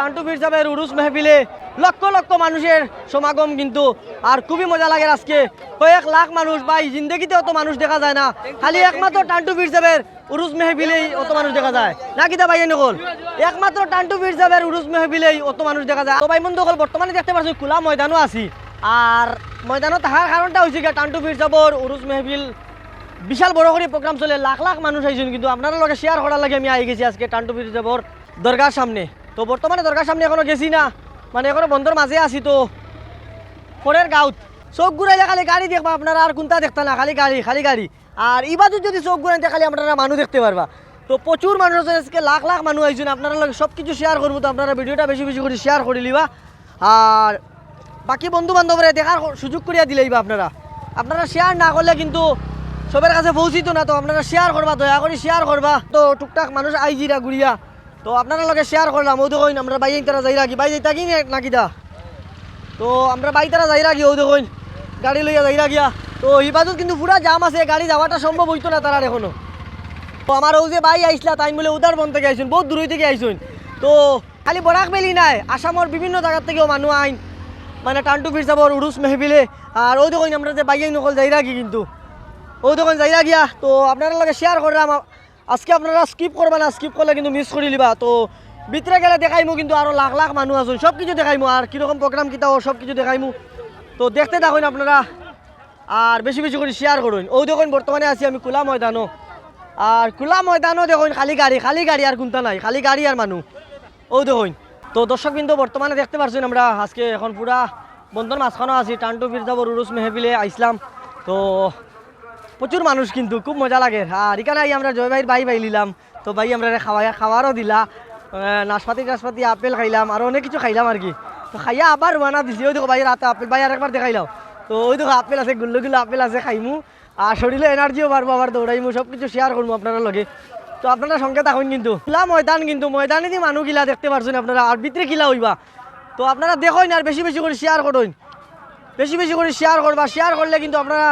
টান্টু পীর সাহেবের উরুস মেহফিলে। লক্ষ লক্ষ মানুষের সমাগম কিন্তু। আর খুবই মজা লাগে আজকে। কয়েক লাখ মানুষ, ভাই, জিন্দগিতে অত মানুষ দেখা যায় না। খালি একমাত্র টান্টু পীর সাহেবের উরুস মেহফিলেই অত মানুষ দেখা যায়। না কিতা ভাই নকল একমাত্র টান্টু পীর সাহেবের উরুস মেহফিলেই অত মানুষ দেখা যায়। তো ভাই, বন্ধু হল বর্তমানে দেখতে পাচ্ছি খোলা ময়দানও আছি। আর ময়দানত থাকার কারণটা হয়েছে কি টান্টু পীর সাহেবর উরুস মেহফিল। বিশাল বড় করে প্রোগ্রাম চলে, লাখ লাখ মানুষ আইছেন কিন্তু আপনারা লগে শেয়ার করার লাগে আমি আই গেছি আজকে টান্টু পীর সাহেবর দরগার সামনে। তো বর্তমানে দরগার সামনে এখনও গেছি না। মানে এখনও বন্ধর মাঝে আছি তো। পরের গাঁত চোখ ঘুরাইলে খালি গাড়ি দেখবা, আপনারা আর কোনটা দেখতে না, খালি গাড়ি খালি গাড়ি। আর ইবাদত যদি চোখ ঘুরাইতে খালি আপনারা মানুষ দেখতে পারবা। তো প্রচুর মানুষ আছে আজকে, লাখ লাখ মানুষ আইছেন, আপনারা সব কিছু শেয়ার করব তো, আপনারা ভিডিওটা বেশি বেশি করে শেয়ার করে লিবা। আর বাকি বন্ধু বান্ধবরা দেখার সুযোগ করিয়া দিলেইবা আপনারা। আপনারা শেয়ার না করলে কিন্তু সবার কাছে পৌঁছিত না তো, আপনারা শেয়ার করবা, দয়া করে শেয়ার করবা। তো টুকটাক মানুষ আইজিরা ঘুরিয়া তো আপনারা লগে শেয়ার করলাম ও দেখুন, আমরা বাইরে তারা যাই রাখি বাইরে থাকি নাকি দা? তো আমরা বাই তারা যাই রাখি ও দেখুন, গাড়ি লইয়া যাই রাখিয়া তো হিবাদত কিন্তু পুরা জাম আছে, গাড়ি যাওয়াটা সম্ভব হইতো না তারা এখনও। তো আমার ও যে বাই আইসলা, তাই বলে উদার বন থেকে আইসুন, বহুত দূর থেকে আইসুন। তো খালি বরাক বেলি নাই, আসামর বিভিন্ন জায়গার থেকেও মানুষ আইন মানে টান্টু যাবর উরুস মেহবিলে আর ও দেখুন, আমরা যে বাইয়াই নকল যাই রাখি কিন্তু। ও দেখুন, যাই রাখিয়া তো আপনার লগে শেয়ার করলাম আজকে আপনারা স্কিপ করবা না স্কিপ করলে কিন্তু মিস করে লিবা তো ভিতরে গেলে দেখাইমু কিন্তু আরও লাখ লাখ মানুষ আছেন সব কিছু দেখাইমু। আর কীরকম প্রোগ্রাম কিতাও সব কিছু দেখাইমু। তো দেখতে থাকুন আপনারা, আর বেশি বেশি করে শেয়ার করুন। ও দেখুন, বর্তমানে আছি আমি খোলা ময়দানও আর খোলা ময়দানও দেখুন, খালি গাড়ি খালি গাড়ি আর কোনটা নাই, খালি গাড়ি আর মানুষ ও দেখুন, তো দর্শক কিন্তু বর্তমানে দেখতে পারছেন আমরা, আজকে এখন পুরা বন্ধন মাঝখানেও আছি, টান্টু ফিরজাবর উরুস মেহফিলে আইসলাম। তো প্রচুর মানুষ কিন্তু, খুব মজা লাগে। আর এখানে আমরা জয় ভাইয়ের ভাই ভাই নিলাম। তো ভাই আমরা খাওয়া খাওয়ারও দিলা। নাশপাতি টাশপাতি, আপেল খাইলাম, আর অনেক কিছু খাইলাম আর কি। তো খাইয়া আবার রোয়ানা দিছি। ওই দেখো ভাইয়ের হাতে আপেল, ভাই আর একবার দেখাইলাম। তো ওই দেখো আপেল আছে, গুল্লো গুলো আপেল আছে, খাইমু। আর শরীরে এনার্জিও বাড়বো, আবার দৌড়াইমু সব কিছু শেয়ার করব আপনারা লগে। তো আপনারা সঙ্গে থাকুন কিন্তু, খোলা ময়দান কিন্তু ময়দানে দিয়ে মানুষ গিলা দেখতে পারছেন আপনারা, আর ভিতরে কিলা হইবা। তো আপনারা দেখুন আর বেশি বেশি করে শেয়ার করুন বেশি বেশি করে শেয়ার করবা। শেয়ার করলে কিন্তু আপনারা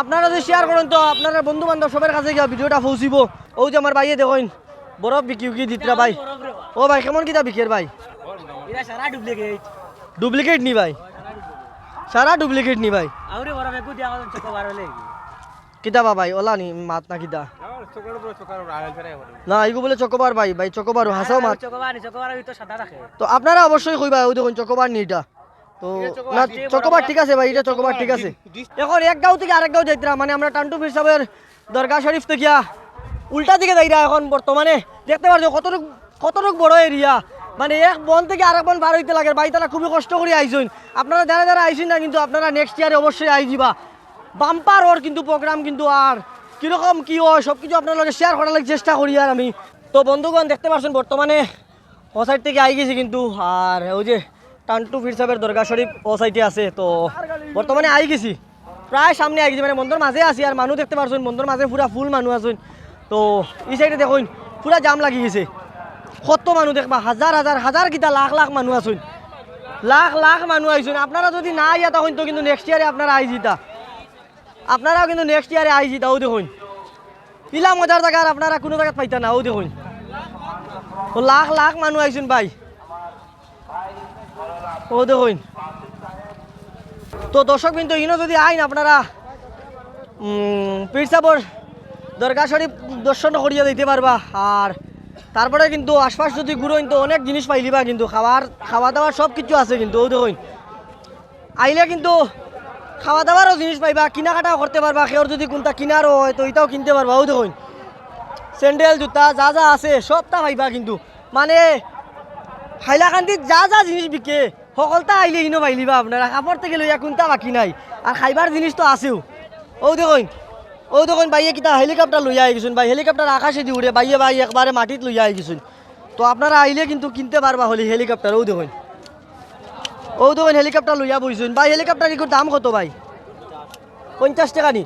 আপনারা যদি শেয়ার করেন তো আপনারা বন্ধু বান্ধব সবার কাছে গিয়ে ভিডিওটা পৌঁছিব। ও যে আমার ভাইয়ে দেখুন বরফ বিকি উকি দিতরা ভাই। ও ভাই কেমন কিতা বিকের ভাই? ডুপ্লিকেট ডুপ্লিকেট নি ভাই? সারা ডুপ্লিকেট নি ভাই? আউরে বড় বেকু দিয়া কথা চকো বার হলে। কিতা বা ভাই ওলা নি মাত না কিতা? না এগু বলে চকোবার ভাই ভাই চকোবার হাসাও মাত। তো সাদা রাখে। তো আপনারা অবশ্যই কইবা ও দেখুন চকোবার নি এটা। তো না চকোবার ঠিক আছে ভাই এটা চকোবার ঠিক আছে। এখন এক গাঁও থেকে আরেক গাঁও যাইতরা মানে আমরা টান্টু পীর সাহেবের দরগা শরীফ থেকে উল্টা দিকে যাইরা এখন বর্তমানে। দেখতে পারছ কতটুক কতটুক বড় এরিয়া। মানে এক বন থেকে আরেক বন পার হইতে লাগে। ভাই তারা খুবই কষ্ট করে আইসুন আপনারা যারা যারা আইসুন না কিন্তু আপনারা নেক্সট ইয়ারে অবশ্যই আই যাবা বাম্পার ওর কিন্তু প্রোগ্রাম কিন্তু আর কীরকম কি হয় সব কিছু আপনার লগে শেয়ার করার চেষ্টা করি আর আমি। তো বন্ধুগণ দেখতে পাচ্ছেন বর্তমানে ও সাইড থেকে আই গেছি কিন্তু। আর ওই যে টান্টু ফির সাহেবের দরগা শরীফ ও সাইডে আছে, তো বর্তমানে আই গেছি। প্রায় সামনে আই গেছি মানে মন্দির মাঝে আছি আর মানুষ দেখতে পারছেন, মন্দির মাঝে পুরা ফুল মানুষ আছেন। তো এই সাইডে দেখুন, পুরা জাম লাগি গেছে। কত মানুষ দেখবা, হাজার হাজার হাজার কিতা লাখ লাখ মানুষ আছেন। লাখ লাখ মানুষ আইসুন আপনারা যদি না আইয়া তখন তো কিন্তু নেক্সট ইয়ারে আপনারা আই জিতা। আপনারাও কিন্তু নেক্সট ইয়ারে আই জিতা ও দেখুন। ইলা মজার জায়গা আপনারা কোনো জায়গায় পাইতা না, ও দেখুন। তো লাখ লাখ মানুষ আইসুন ভাই। ও দেখুন। তো দর্শক কিন্তু ইনো যদি আইন আপনারা পীরসাবর দরগা শরীফ দর্শন করিয়া দিতে পারবা। আর তারপরে কিন্তু আশপাশ যদি ঘুরোইন, তো অনেক জিনিস পাইলিবা কিন্তু। খাবার খাওয়া দাওয়া সব কিছু আছে কিন্তু, ও দেখুন। আইলে কিন্তু খাওয়া দাওয়ারও জিনিস পাইবা, কিনাকাটাও করতে পারবা। সেওর যদি কোনটা কিনারও হয়, তো এটাও কিনতে পারবা, ও দেখুন। স্যান্ডেল, জুতা, যা যা আছে, সবটা পাইবা কিন্তু। মানে হাইলাকান্দিত যা যা জিনিস বিকে সকলটা আইলে ইনো পাইলিবা আপনারা কাপড় থেকে লইয়া কোনটা বাকি নাই। আর খাইবার জিনিস তো আছেও। ও দেখুন ও দেখুন বাইয়ে কিতা হেলিকপ্টার লইয়া আই গেছুন ভাই হেলিকপ্টার আকাশে দি উড়ে বাইয়ে ভাই একবারে মাটিত লইয়া আই গেছুন তো আপনারা আইলে কিন্তু কিনতে পারবা হলি হেলিকপ্টার ও দেখুন। ও দেখুন হেলিকপ্টার লইয়া বইছুন ভাই হেলিকপ্টার এগুলোর দাম কত ভাই পঞ্চাশ টাকা নি?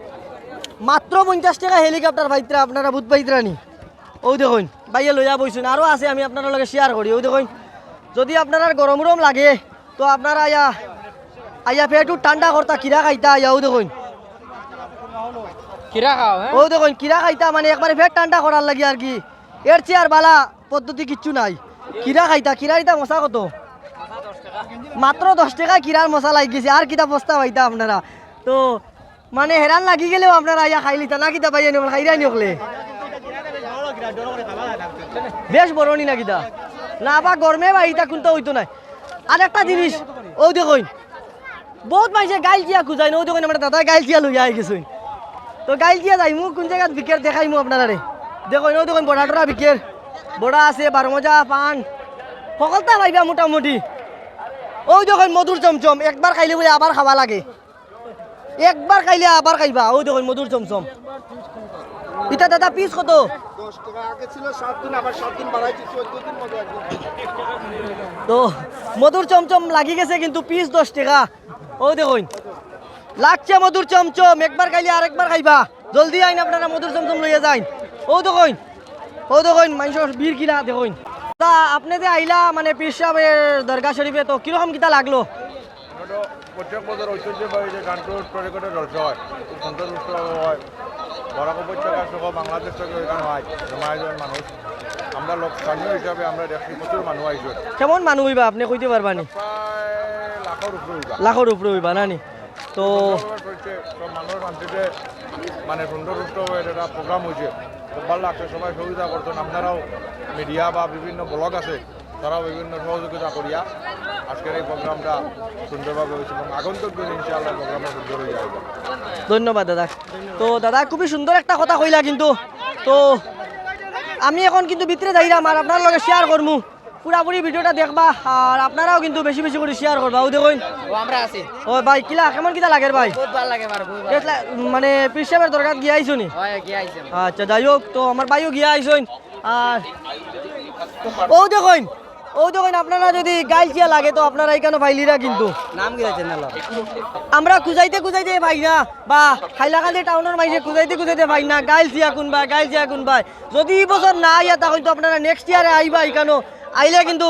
মাত্র পঞ্চাশ টাকা হেলিকপ্টার ভাইতরা আপনারা বুধ ভাইতরা নি? ও দেখুন, বাইয়ে লইয়া বইছুন আরও আছে আমি আপনার লগে শেয়ার করি ও দেখুন। যদি আপনার গরম গরম লাগে তো আপনারা আয়া আইয়া পেটু ঠান্ডা করতা কিরা খাইতা আয়া ও দেখুন। কিরা খাও ও দেখুন কিরা খাইতা মানে একবারে ফের ঠান্ডা করার লাগে আর কি। এর চেয়ে আর বালা পদ্ধতি কিচ্ছু নাই। কিরা খাইতা কিরা ইতা মশা কত? মাত্র দশ টাকা কিরার মশা লাগি গেছে আর কিতা বস্তা পাইতা আপনারা তো মানে হেরান লাগি গেলেও আপনারা ইয়া খাই লিতা না কিতা পাইয়া নিবল খাইরাই নিকলে বেশ বড়নি না কিতা। না বা গরমে বা ইটা কোনটা হইতো নাই। আর একটা জিনিস ও দেখুন, বহুত মানুষে গাইল চিয়া খুঁজাই ও দেখুন আমার দাদা গাইল চিয়া লইয়া আই গেছুন তো গাইল চিয়া যাই মু কোন জায়গাত বিকের দেখাই মু আপনারা দেখুন ও দেখুন, বড়া টরা বিকের বড়া আছে, বারো মজা, পান। সকলটা পাইবা মোটামুটি। ওই দেখুন, মধুর চমচম, একবার খাইলে বলে আবার খাওয়া লাগে। একবার খাইলে আবার খাইবা, ওই দেখুন, মধুর চমচম। এটা দাদা পিস কত? তো মধুর চমচম লাগি গেছে কিন্তু পিস দশ টাকা। ও দেখুন লাগছে মধুর চমচম। একবার খাইলে আরেকবার খাইবা। জলদি আইন আপনারা মধুর চমচম লইয়া যাই ও দেখুন ও দেখুন মানুষের বীর কিনা দেখুন। তা আপনি যে আইলা মানে পীর সাহেবের দরগা শরীফে তো কীরকম কিতা লাগল? এটা প্রত্যেক বছর ঐতিহ্যবাহী যে গানটো উত্তরে জলসা হয় খুব সন্তোষ্ট হয়। বরাক উপত্যকা সহ বাংলাদেশ থেকে এখানে হয় জমায়েত মানুষ আমরা লোক স্থানীয় হিসাবে আমরা দেখছি প্রচুর মানুষ আইসব কেমন মানুষ হইবা আপনি কইতে পারবানি প্রায় লাখর উপরে হইবা লাখের উপরে হইবা তো সুন্দরভাবে করছে, সব মানুষ শান্তিতে মানে সুন্দর সুষ্ঠুভাবে একটা প্রোগ্রাম হয়েছে ভালো লাগছে সবাই সহযোগিতা করছেন আপনারাও মিডিয়া বা বিভিন্ন ব্লগ আছে তারাও বিভিন্ন সহযোগিতা করিয়া আজকের এই প্রোগ্রামটা সুন্দরভাবে হয়েছে এবং আগন্তুক দিন ইনশাআল্লাহ প্রোগ্রামটা সুন্দর হয়ে যাবে। ধন্যবাদ দাদা। তো দাদা খুবই সুন্দর একটা কথা কইলা কিন্তু। তো আমি এখন কিন্তু ভিতরে যাইলাম আর আপনার লগে শেয়ার করমু। পুরাপুরি ভিডিওটা দেখবা আর আপনারাও কিন্তু বেশি বেশি করে শেয়ার করবা। ও দেখুন। ও আমরা আছি। ও ভাই কিলা কেমন কিতা লাগে ভাই? ভালো লাগে মানে পিসাবের দরকার গিয়া আইছো নি? হয় আচ্ছা যাই হোক তো আমার ভাইও গিয়া আইসইন। আর ও দেখুন। ও দেখুন আপনারা যদি গাইল চিয়া লাগে তো আপনারা এখানে ফাইলিরা কিন্তু। নাম কি আছে নালা? আমরা খুঁজাইতে খুঁজাইতে ভাই না বা হাইলাকান্দি টাউনের মাইসে খুঁজাইতে খুঁজাইতে ভাই না গাইল চিয়া কোনবা গাইল চিয়া কোনবা যদি এই বছর না আইয়া তা হয়তো আপনারা নেক্সট ইয়ারে আইবা এখানো আইলে কিন্তু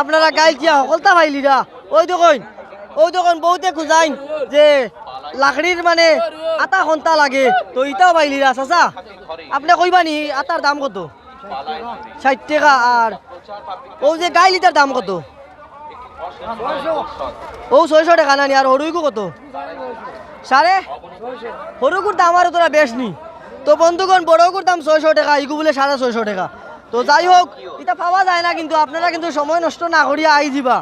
আপনারা গাইল চিয়া সকলতা ভাইলিরা। ওই দেখুন ওই দেখুন বহুতে খুঁজাইন যে লাকড়ির মানে আটা ঘণ্টা লাগে তো ইটাও ভাইলিরা চাচা। আপনি কইবা নি আটার দাম কত? ষাট টাকা আর ও যে গাইল ইটার দাম কত? ও ছয়শো টাকা, নানি, আর হরুইকু কত? সাড়ে? হরুকুর দাম আরও তোরা বেশ নি। তো বন্ধুগণ বড়কুর দাম ছয়শো টাকা ইগু বলে সাড়ে ছয়শো টাকা। তো যাই হোক, এটা পাওয়া যায় না কিন্তু আপনারা কিন্তু সময় নষ্ট না করিয়া আই যাবা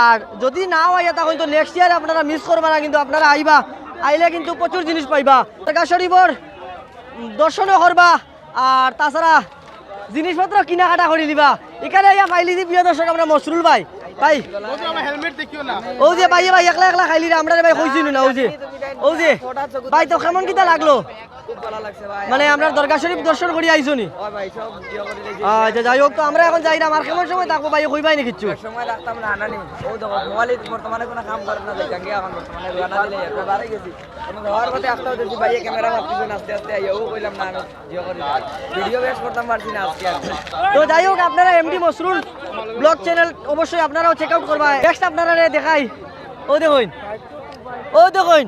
আর যদি নাও আইয়া তখন তো নেক্সট ইয়ার আপনারা মিস করবা না, কিন্তু আপনারা আইবা। আইলে কিন্তু প্রচুর জিনিস পাইবা। শরীফর দর্শনও করবা, আর তাছাড়া জিনিসপত্র কিনাকাটা করে দিবা। এখানে ফাইলি দি প্রিয় দর্শক আমরা মশরুল ভাই ভাই। হেলমেট দেখিও না। ও যে ভাই ভাই একলা একলা খাইলি রে আমরা রে ভাই কইছিনি না ও যে ও যে ভাই তো কেমন কিতা লাগল? খুব ভালো লাগছে ভাই মানে আমরা দরগা শরীফ দর্শন করি আইছো নি আচ্ছা যাই হোক তো আমরা এখন যাই না আর কেমন সময় থাকব ভাই কইবাই নি কিচ্ছু? সময় রাখতাম না আনানি ও দেখো মোবাইলে বর্তমানে কোনো কাম করে না এখন বর্তমানে রানা দিলে একবার গেছি। আমি পথে আসতে হতেছি ভাই ক্যামেরা আস্তে আস্তে আইয়া ও কইলাম না আমি ভিডিও করি ভিডিও বেশ করতাম পারছি না আজকে। তো যাই হোক আপনারা এমডি মসরুল ব্লগ চ্যানেল অবশ্যই আপনারাও চেক আউট করবা নেক্সট আপনারা দেখাই। ও দেখুন। ও দেখুন।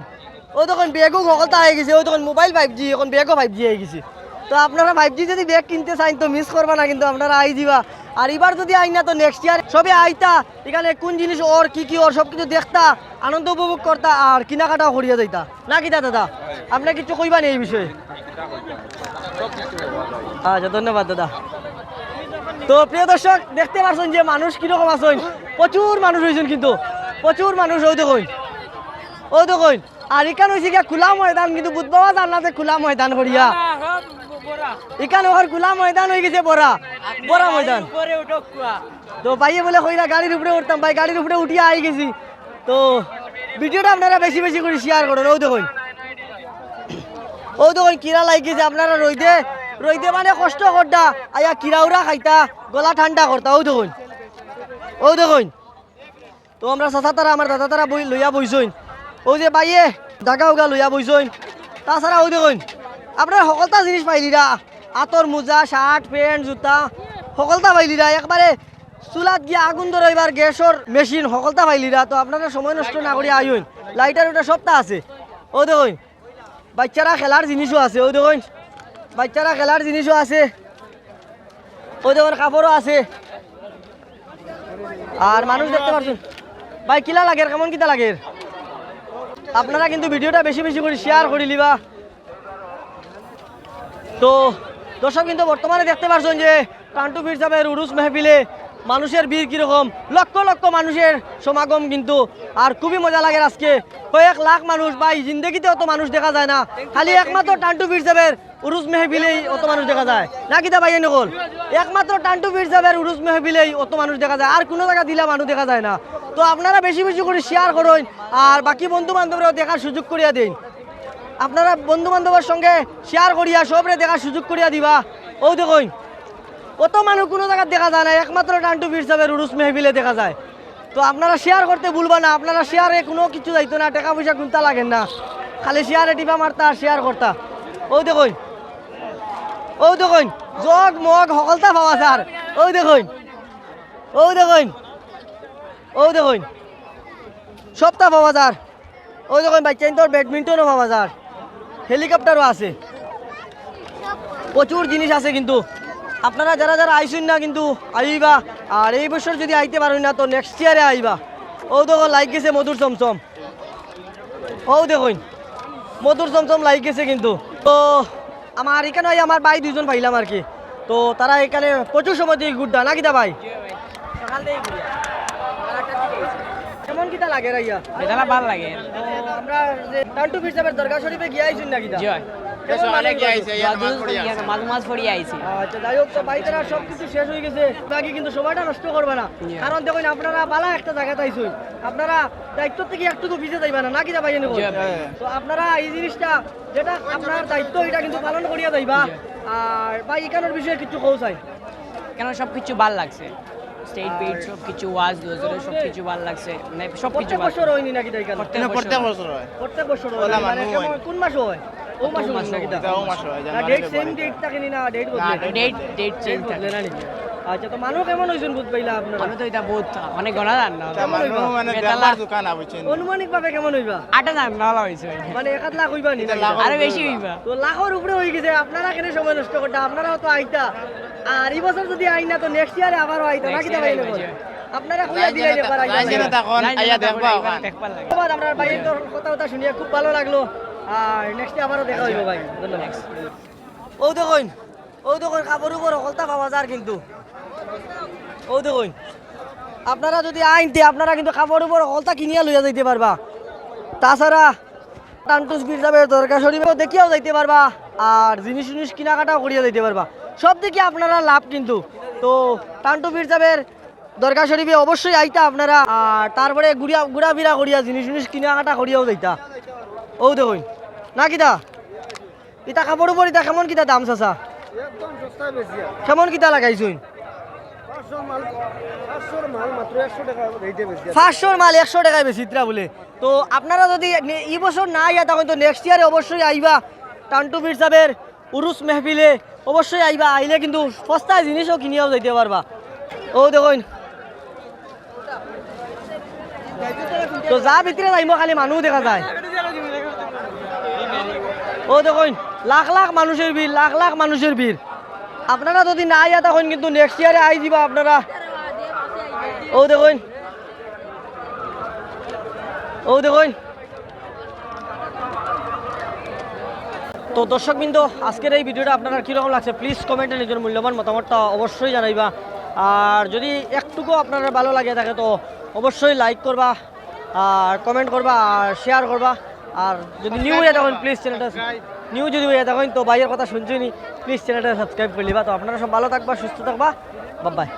ও দেখুন ব্যাগও সকলটা হয়ে গেছে। ও দেখুন মোবাইল ফাইভ জি এখন ব্যাগও ফাইভ জি হয়ে গেছে। তো আপনারা ফাইভ জি যদি ব্যাগ কিনতে চান, তো মিস করবা না কিন্তু, আপনারা আই দিবা। আর এবার যদি আই না, তো নেক্সট ইয়ার সবে আইতা। এখানে কোন জিনিস ওর, কি কি ওর সব কিছু দেখতা, আনন্দ উপভোগ করতা, আর কেনাকাটাও করিয়া যাইতা। না কিতা দাদা? আপনি কিছু কইবা নি এই বিষয়ে? আচ্ছা ধন্যবাদ, দাদা। তো প্রিয় দর্শক, দেখতে পাচ্ছেন যে মানুষ কীরকম আছেন? প্রচুর মানুষ হয়েছেন কিন্তু। প্রচুর মানুষ, ওই দেখুন। ওই দেখুন। আর ইকান হয়েছে গিয়া খোলা ময়দান, কিন্তু বুধবাবা জানলাতে খোলা ময়দান করিয়া ইকান ওখানে খোলা ময়দান হয়ে গেছে বড়া। বড়া ময়দান। তো ভাইয়ে বলে কইরা গাড়ির উপরে উঠতাম। ভাই, গাড়ির উপরে উঠিয়া আই গেছি। তো ভিডিওটা আপনারা বেশি বেশি করে শেয়ার করেন। ও দেখুন। ও দেখুন, কিরা লাগিয়েছে আপনারা রইতে রইতে মানে কষ্ট করতা আয়া কিরাউরা খাইতা, গলা ঠান্ডা করতা ও দেখুন। ও দেখুন। তো আমরা চাচা তারা আমার দাদা তারা বই লইয়া বইছইন ও যে বাইয়ে দাগা উগা লইয়া বইছইন তাছাড়া ও দেখুন। আপনার সকলটা জিনিস পাইলিরা আতর মোজা শার্ট প্যান্ট জুতা, সকলটা পাইলিরা একবারে চুলাত গিয়া আগুন ধরাইবার গ্যাসর মেশিন সকলটা পাইলিরা তো আপনারা সময় নষ্ট না করি আইন লাইটার ওটা সবটা আছে। ও দেখুন। বাচ্চারা খেলার জিনিসও আছে। ও দেখুন। বাচ্চারা খেলার জিনিসও আছে। ওই দেখুন কাপড়ও আছে। আর মানুষ দেখতে পারছেন? ভাই, কিলা লাগে কেমন কিতা লাগে আপনারা কিন্তু ভিডিওটা বেশি বেশি করে শেয়ার করে লিবা তো দর্শক কিন্তু বর্তমানে দেখতে পারছেন যে, কান্টু ফির সাহেবের উরুস মেহফিলে মানুষের ভিড় কীরকম? লক্ষ লক্ষ মানুষের সমাগম কিন্তু। আর খুবই মজা লাগে আজকে। কয়েক লাখ মানুষ বা জিন্দগিতে অত মানুষ দেখা যায় না। খালি একমাত্র টান্টু বীর সাহেবের উরুস মেহফিলেই অত মানুষ দেখা যায়। না কিতা ভাই নকল একমাত্র টান্টু বীর সাহেবের উরুস মেহফিলেই অত মানুষ দেখা যায়। আর কোনো জায়গা দিলে মানুষ দেখা যায় না। তো আপনারা বেশি বেশি করে শেয়ার করুন। আর বাকি বন্ধু বান্ধবরাও দেখার সুযোগ করিয়া দিন। আপনারা বন্ধু বান্ধবের সঙ্গে শেয়ার করিয়া সবরে দেখার সুযোগ করিয়া দিবা। ও দেখুন। অত মানুষ কোনো জায়গায় দেখা যায় না, একমাত্র টান্টু বীর সাহেবের উরুস মেহবিলে দেখা যায়। তো আপনারা শেয়ার করতে ভুলবা না, আপনারা শেয়ারে কোনো কিছু যাইতো না, টাকা পয়সা কিনতে লাগেন না। খালি শেয়ারে টিপা মারতা আর শেয়ার করতা। ও দেখুন ও দেখুন, জগ, মগ, সকলটা পাওয়া স্যার। ও দেখুন ও দেখুন ও দেখুন, সবটা পাওয়া যার ওই দেখুন বাচ্চা তোর ব্যাডমিন্টনও পাওয়া যার হেলিকপ্টারও আছে। প্রচুর জিনিস আছে কিন্তু। আপনারা যারা যারা আইসুন না কিন্তু আইবা আর এই বছর যদি আইতে পারেন না তো নেক্সট ইয়ারে আইবা। ও দেখো লাইক গেছে মধুর চমচম। ও দেখুন মধুর চমচম লাইক গেছে কিন্তু। তো আমার এখানে ওই আমার ভাই দুজন পাইলাম আর কি। তো তারা এখানে প্রচুর সময় দিয়ে ঘুরতা না কিতা ভাই। কেমন কিতা লাগে রাইয়া? এটা ভালো লাগে। আমরা যে টান্টু দরগা শরীফে না কিতা? জি হয় কেমন মানুষ মাঝ মাঝ পড়িয়ে আইছি। আচ্ছা যাই হোক তো বাইকেরা সব কিছু শেষ হয়ে গেছে। বাকি কিন্তু সময়টা নষ্ট করবে না। কারণ দেখুন আপনারা বালা একটা জায়গাতে আইসুন আপনারা দায়িত্ব থেকে একটুকু ভিজে যাইবে না নাকি যাবাই জানি তো আপনারা এই জিনিসটা যেটা আপনার দায়িত্ব এটা কিন্তু পালন করিয়া যাইবা। আর ইকানোর বিষয়ে কিছু কৌ চাই? কেন সব কিছু ভালো লাগছে? স্টেট বিট সব কিছু ওয়াজ দোজরে সব কিছু ভালো লাগছে। মানে সব কিছু বছর হয়নি নাকি তাই প্রত্যেক বছর। প্রত্যেক বছর হয়। মানে কোন মাস হয়? ও মাস হয় নাকি না ডেট সেম ডেট থাকে না ডেট বদলে ডেট ডেট চেঞ্জ বদলে না নাকি আচ্ছা তো মানুষ কেমন হইছেন বুঝ পাইলা আপনারা? আমি তো এটা বহুত অনেক গণা জান না। অনুমানিক ভাবে কেমন হইবা? আটা জান না হইছে মানে এক আধ লাখ হইবা নি? আরও বেশি হইবা। তো লাখের উপরে হয়ে গেছে আপনারা কেন সময় নষ্ট করতে? আপনারাও তো আইতা। আর এই বছর যদি আই না তো নেক্সট ইয়ারে আবারও আইতা নাকি। আপনারা দেখবা। দেখবা লাগে আমরা কথা কথা শুনিয়ে খুব ভালো লাগল। আর নেক্সটে আবারও দেখা হইব ভাই। ও দেখুন ও দেখুন কাপড় উপর হলতা পাওয়া যার কিন্তু। ও দেখুন আপনারা যদি আইনতে আপনারা কিন্তু কাপড় উপর হলতা কিনিয়া লইয়া যাইতে পারবা। তাছাড়া টান্টুস যাবে দরকার শরীফেও দেখিয়াও যাইতে পারবা, আর জিনিস জিনিস কেনাকাটাও করিয়া যাইতে পারবা। সব দিকে আপনারা লাভ কিন্তু। তো টান্টু বীর যাবের দরকার শরীফে অবশ্যই আইতা আপনারা, আর তারপরে ঘুরিয়া ঘুরা ফিরা করিয়া, জিনিস জিনিস কেনাকাটা করিয়াও যাইতা। ও দেখুন। না কিতা? ইতা কাপড় উপর ইতা কেমন কিতা দাম চাচা? কেমন কিতা লাগাইছুন পাঁচশোর মাল একশো টাকায় বেশি ইতরা বলে। তো আপনারা যদি এই বছর না আইয়া তখন তো নেক্সট ইয়ারে অবশ্যই আইবা টান্টু বীর সাহেবের উরুস মেহফিলে অবশ্যই আইবা আইলে কিন্তু সস্তায় জিনিসও কিনিয়াও যাইতে পারবা। ও দেখুন। তো যা ভিতরে যাইব খালি মানুহ দেখা যায়। ও দেখুন, লাখ লাখ মানুষের ভিড়, লাখ লাখ মানুষের ভিড়। আপনারা যদি না আইয়া তখন কিন্তু নেক্সট ইয়ারে আই দিবা আপনারা। ও দেখুন ও দেখুন। তো দর্শক বিন্দু, আজকের এই ভিডিওটা আপনারা কীরকম লাগছে? প্লিজ কমেন্টে নিজের মূল্যবান মতামতটা অবশ্যই জানাইবা। আর যদি একটুকু আপনারা ভালো লাগে থাকে, তো অবশ্যই লাইক করবা, আর কমেন্ট করবা, আর শেয়ার করবা। আর যদি নিউ হয়ে থাকেন প্লিজ চ্যানেলটা নিউ যদি হয়ে থাকেন, তো ভাইয়ের কথা শুনছি প্লিজ চ্যানেলটা সাবস্ক্রাইব করে নিবা। তো আপনারা সব ভালো থাকবা, সুস্থ থাকবা। বাবাই